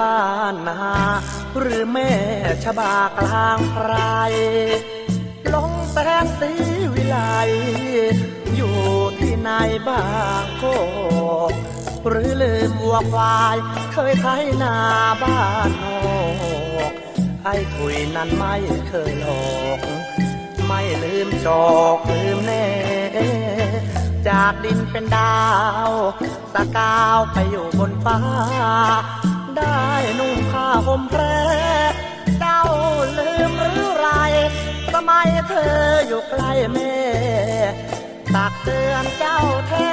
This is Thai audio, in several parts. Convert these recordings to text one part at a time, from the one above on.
บ้านนาหรือแม่ชบากลางไพรลงแสงสีวิไลอยู่ที่ไหนบ้างโกหรือลืมวัวควาย เคยไถนาบ้านนอกไอ้คุยนั้นไม่เคยหลอกไม่ลืมจอกลืมแน่ จากดินเป็นดาว ตะกาวไปอยู่บนฟ้า ได้นุ่งผ้าห่มแพรเจ้าลืมหรือไรสมัยเธออยู่ใกล้แม่ ตักเตือนเจ้าแท้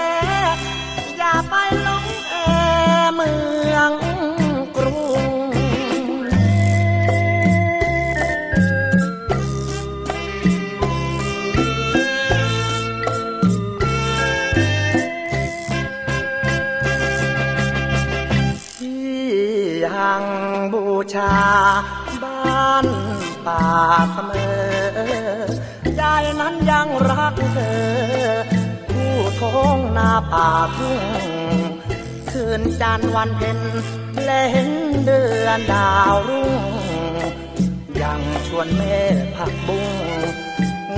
ยังบูชา บ้านป่าเสมอยายนั้นยังรักเธอ ผู้ท้องนาป่าทุ่ง คืนจันวันเพ็ญและเห็นเดือนดาวรุ่ง ยังชวนแม่ผักบุ้ง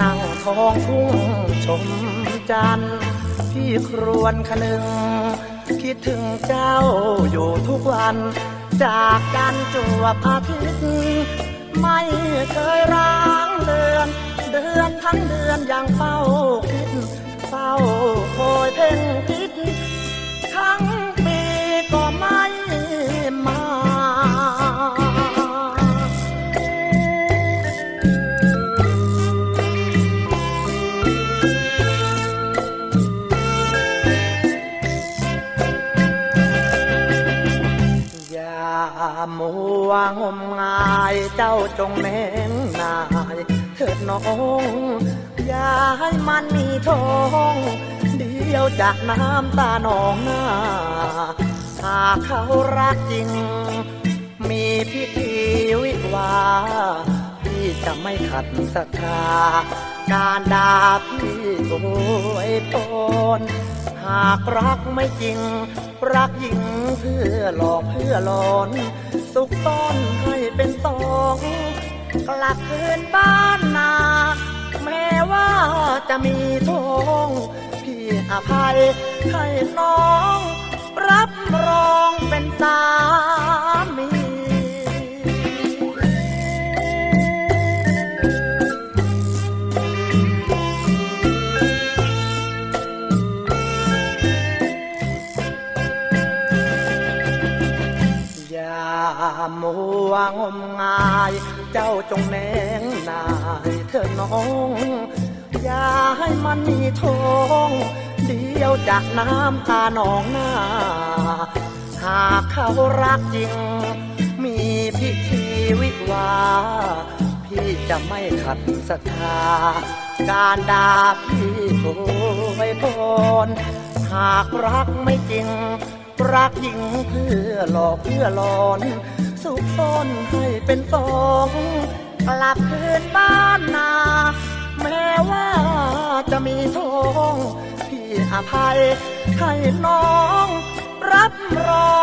นั่งท้องทุ่งชมจันทร์ที่ครวนคนึง คิดถึงเจ้าอยู่ทุกวัน จากกันจวบอาทิตย์ไม่เคยร้างเดือน เดือนทั้งเดือนยังเฝ้าามัวงมงายเจ้าจงเน้นายเถิดน้องอย่าให้มันมีทองเดียวจากน้ำตาหนองหน้าหากเขารักจริง มีพิธีวิวาพี่จะไม่ขัดศรัทธาการด่าพี่โวยพรหากรักไม่จริง รักหญิงเพื่อหลอกเพื่อหลอน สุขต้อนให้เป็นสองกลับคืนบ้านนา แม้ว่าจะมีทองพี่อภัยให้น้อง รับรองเป็นสามี วงมงาย เจ้าจงแนงนายเธอน้อง อย่าให้มันมีทองเดียวจากน้ำตาหนองหน้า หากเขารักจริง มีพิธีวิวา พี่จะไม่ขัดศรัทธา การด่าพี่โวยพรหากรักไม่จริง รักหญิงเพื่อหลอกเพื่อหลอน สุกซ่อนให้เป็นสองกลับคืนบ้านนา แม้ว่าจะมีทองพี่อภัยให้น้องรับรอง